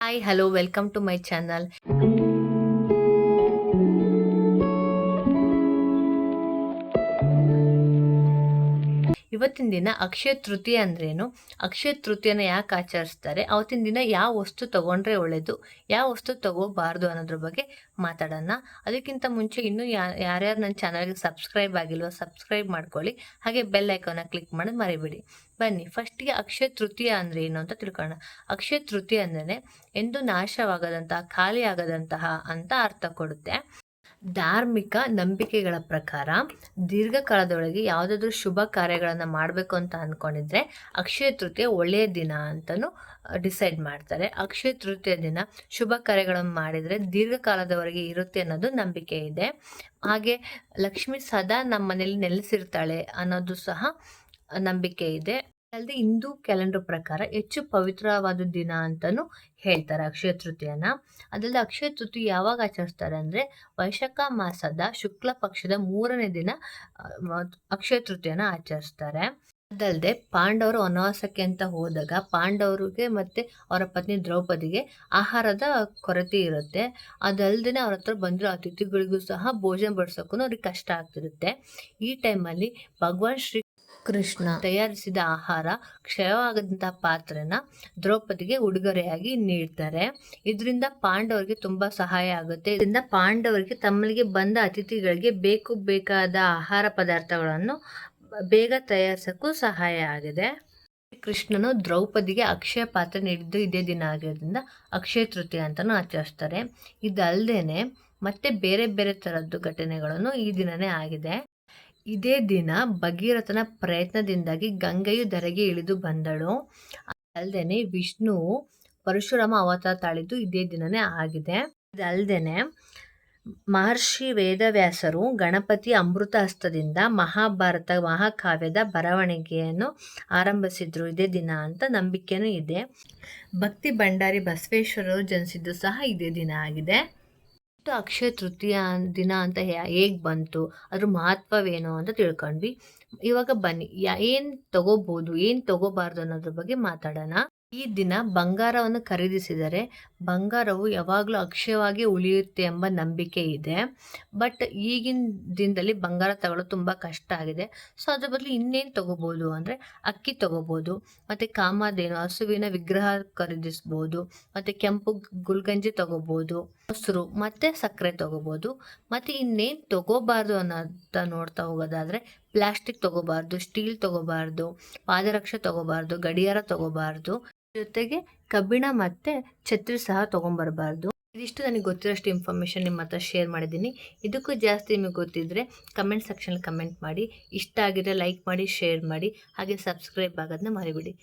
hi hello welcome to my channel ಇವತ್ತಿನ ದಿನ ಅಕ್ಷಯ ತೃತೀಯ ಅಂದ್ರೇನು? ಅಕ್ಷಯ ತೃತೀಯನ ಯಾಕೆ ಆಚರಿಸ್ತಾರೆ? ಅವತ್ತಿನ ದಿನ ಯಾವ ವಸ್ತು ತಗೊಂಡ್ರೆ ಒಳ್ಳೇದು? ಯಾವ ವಸ್ತು ತಗೋಬಾರ್ದು ಅನ್ನೋದ್ರ ಬಗ್ಗೆ ಮಾತಾಡೋಣ. ಅದಕ್ಕಿಂತ ಮುಂಚೆ ಇನ್ನೂ ಯಾರ್ಯಾರು ನನ್ನ ಚಾನಲ್ಗೆ ಸಬ್ಸ್ಕ್ರೈಬ್ ಆಗಿಲ್ವೋ ಸಬ್ಸ್ಕ್ರೈಬ್ ಮಾಡ್ಕೊಳ್ಳಿ. ಹಾಗೆ ಬೆಲ್ ಐಕಾನ ಕ್ಲಿಕ್ ಮಾಡೋದು ಮರಿಬೇಡಿ. ಬನ್ನಿ, ಫಸ್ಟಿಗೆ ಅಕ್ಷಯ ತೃತೀಯ ಅಂದರೆ ಏನು ಅಂತ ತಿಳ್ಕೊಳ್ಳೋಣ. ಅಕ್ಷಯ ತೃತೀಯ ಅಂದರೆ ಎಂದು ನಾಶವಾಗದಂತಹ ಖಾಲಿ ಆಗದಂತಹ ಅಂತ ಅರ್ಥ ಕೊಡುತ್ತೆ. ಧಾರ್ಮಿಕ ನಂಬಿಕೆಗಳ ಪ್ರಕಾರ ದೀರ್ಘಕಾಲದೊಳಗೆ ಯಾವುದಾದ್ರೂ ಶುಭ ಕಾರ್ಯಗಳನ್ನು ಮಾಡಬೇಕು ಅಂತ ಅಂದ್ಕೊಂಡಿದ್ರೆ ಅಕ್ಷಯ ತೃತೀಯ ಒಳ್ಳೆಯ ದಿನ ಅಂತಲೂ ಡಿಸೈಡ್ ಮಾಡ್ತಾರೆ. ಅಕ್ಷಯ ತೃತೀಯ ದಿನ ಶುಭ ಕಾರ್ಯಗಳನ್ನು ಮಾಡಿದರೆ ದೀರ್ಘಕಾಲದವರೆಗೆ ಇರುತ್ತೆ ಅನ್ನೋದು ನಂಬಿಕೆ ಇದೆ. ಹಾಗೆ ಲಕ್ಷ್ಮಿ ಸದಾ ನಮ್ಮ ಮನೇಲಿ ನೆಲೆಸಿರ್ತಾಳೆ ಅನ್ನೋದು ಸಹ ನಂಬಿಕೆ ಇದೆ. ಅಲ್ಲದೆ ಹಿಂದೂ ಕ್ಯಾಲೆಂಡರ್ ಪ್ರಕಾರ ಹೆಚ್ಚು ಪವಿತ್ರವಾದ ದಿನ ಅಂತಲೂ ಹೇಳ್ತಾರೆ ಅಕ್ಷಯ ತೃತೀಯನ. ಅದಲ್ಲದೆ ಅಕ್ಷಯ ತೃತೀಯ ಯಾವಾಗ ಆಚರಿಸ್ತಾರೆ ಅಂದರೆ ವೈಶಾಖ ಮಾಸದ ಶುಕ್ಲ ಪಕ್ಷದ ಮೂರನೇ ದಿನ ಅಕ್ಷಯ ತೃತೀಯನ ಆಚರಿಸ್ತಾರೆ. ಅದಲ್ಲದೆ ಪಾಂಡವರು ವನವಾಸಕ್ಕೆ ಅಂತ ಹೋದಾಗ ಪಾಂಡವರಿಗೆ ಮತ್ತು ಅವರ ಪತ್ನಿ ದ್ರೌಪದಿಗೆ ಆಹಾರದ ಕೊರತೆ ಇರುತ್ತೆ. ಅದಲ್ಲದೆ ಅವ್ರ ಹತ್ರ ಬಂದಿರೋ ಅತಿಥಿಗಳಿಗೂ ಸಹ ಭೋಜನ ಬಡಿಸೋಕ್ಕೂ ಅವ್ರಿಗೆ ಕಷ್ಟ ಆಗ್ತಿರುತ್ತೆ. ಈ ಟೈಮಲ್ಲಿ ಭಗವಾನ್ ಶ್ರೀ ಕೃಷ್ಣ. ತಯಾರಿಸಿದ ಆಹಾರ ಕ್ಷಯವಾಗದಂತಹ ಪಾತ್ರನ ದ್ರೌಪದಿಗೆ ಉಡುಗೊರೆಯಾಗಿ ನೀಡ್ತಾರೆ. ಇದರಿಂದ ಪಾಂಡವರಿಗೆ ತುಂಬಾ ಸಹಾಯ ಆಗುತ್ತೆ. ಇದರಿಂದ ಪಾಂಡವರಿಗೆ ತಮ್ಮಲ್ಲಿಗೆ ಬಂದ ಅತಿಥಿಗಳಿಗೆ ಬೇಕು ಬೇಕಾದ ಆಹಾರ ಪದಾರ್ಥಗಳನ್ನು ಬೇಗ ತಯಾರಿಸಕ್ಕೂ ಸಹಾಯ ಆಗಿದೆ. ಕೃಷ್ಣನು ದ್ರೌಪದಿಗೆ ಅಕ್ಷಯ ಪಾತ್ರ ನೀಡಿದ್ದು ಇದೇ ದಿನ ಆಗಿರೋದ್ರಿಂದ ಅಕ್ಷಯ ತೃತೀಯ ಅಂತಲೂ ಆಚರಿಸ್ತಾರೆ. ಇದಲ್ಲದೇನೆ ಮತ್ತೆ ಬೇರೆ ಬೇರೆ ಥರದ್ದು ಘಟನೆಗಳನ್ನು ಈ ದಿನನೇ ಆಗಿದೆ. ಇದೇ ದಿನ ಭಗೀರಥನ ಪ್ರಯತ್ನದಿಂದಾಗಿ ಗಂಗೆಯು ಧರೆಗೆ ಇಳಿದು ಬಂದಳು. ಅಲ್ಲದೆ ವಿಷ್ಣು ಪರಶುರಾಮ ಅವತಾರ ತಾಳಿದ್ದು ಇದೇ ದಿನನೇ ಆಗಿದೆ. ಇದಲ್ದೇನೆ ಮಹರ್ಷಿ ವೇದವ್ಯಾಸರು ಗಣಪತಿ ಅಮೃತ ಹಸ್ತದಿಂದ ಮಹಾಭಾರತ ಮಹಾಕಾವ್ಯದ ಬರವಣಿಗೆಯನ್ನು ಆರಂಭಿಸಿದ್ರು. ಇದೇ ದಿನ ಅಂತ ನಂಬಿಕೆನೂ ಇದೆ. ಭಕ್ತಿ ಭಂಡಾರಿ ಬಸವೇಶ್ವರರು ಜನಿಸಿದ್ದು ಸಹ ಇದೇ ದಿನ ಆಗಿದೆ. ಅಕ್ಷಯ ತೃತೀಯ ದಿನ ಅಂತ ಹೇಗೆ ಬಂತು, ಅದ್ರ ಮಹತ್ವವೇನು ಅಂತ ತಿಳ್ಕೊಂಡ್ವಿ. ಇವಾಗ ಬನ್ನಿ ಏನು ತಗೋಬೋದು, ಏನು ತಗೋಬಾರ್ದು ಅನ್ನೋದ್ರ ಬಗ್ಗೆ ಮಾತಾಡೋಣ. ಈ ದಿನ ಬಂಗಾರವನ್ನು ಖರೀದಿಸಿದರೆ ಬಂಗಾರವು ಯಾವಾಗಲೂ ಅಕ್ಷಯವಾಗಿ ಉಳಿಯುತ್ತೆ ಎಂಬ ನಂಬಿಕೆ ಇದೆ. ಬಟ್ ಈಗಿನ ದಿನದಲ್ಲಿ ಬಂಗಾರ ತಗೊಳ್ಳೋದು ತುಂಬ ಕಷ್ಟ ಆಗಿದೆ. ಸೊ, ಅದ್ರ ಬದಲು ಇನ್ನೇನು ತಗೋಬೋದು? ಅಂದರೆ ಅಕ್ಕಿ ತಗೋಬೋದು, ಮತ್ತು ಕಾಮಧೇನು, ಹಸುವಿನ ವಿಗ್ರಹ ಖರೀದಿಸ್ಬೋದು, ಮತ್ತು ಕೆಂಪು ಗುಲ್ಗಂಜಿ ತಗೋಬೋದು, ಮೊಸರು, ಮತ್ತು ಸಕ್ಕರೆ ತಗೋಬೋದು. ಮತ್ತು ಇನ್ನೇನು ತಗೋಬಾರ್ದು ಅನ್ನೋದ ನೋಡ್ತಾ ಹೋಗೋದಾದರೆ ಪ್ಲಾಸ್ಟಿಕ್ ತಗೋಬಾರ್ದು, ಸ್ಟೀಲ್ ತಗೋಬಾರ್ದು, ಪಾದರಕ್ಷೆ ತಗೋಬಾರ್ದು, ಗಡಿಯಾರ ತಗೋಬಾರ್ದು. ಜೊತೆಗೆ ಕಬ್ಬಿಣ ಮತ್ತು ಛತ್ರಿ ಸಹ ತೊಗೊಂಬರಬಾರ್ದು. ಇದಿಷ್ಟು ನನಗೆ ಗೊತ್ತಿರೋಷ್ಟು ಇನ್ಫಾರ್ಮೇಷನ್ ನಿಮ್ಮ ಹತ್ರ ಶೇರ್ ಮಾಡಿದ್ದೀನಿ. ಇದಕ್ಕೂ ಜಾಸ್ತಿ ನಿಮಗೆ ಗೊತ್ತಿದ್ದರೆ ಕಮೆಂಟ್ ಸೆಕ್ಷನಲ್ಲಿ ಕಮೆಂಟ್ ಮಾಡಿ. ಇಷ್ಟ ಆಗಿದ್ರೆ ಲೈಕ್ ಮಾಡಿ ಶೇರ್ ಮಾಡಿ. ಹಾಗೆ ಸಬ್ಸ್ಕ್ರೈಬ್ ಆಗೋದನ್ನ ಮರಿಬಿಡಿ.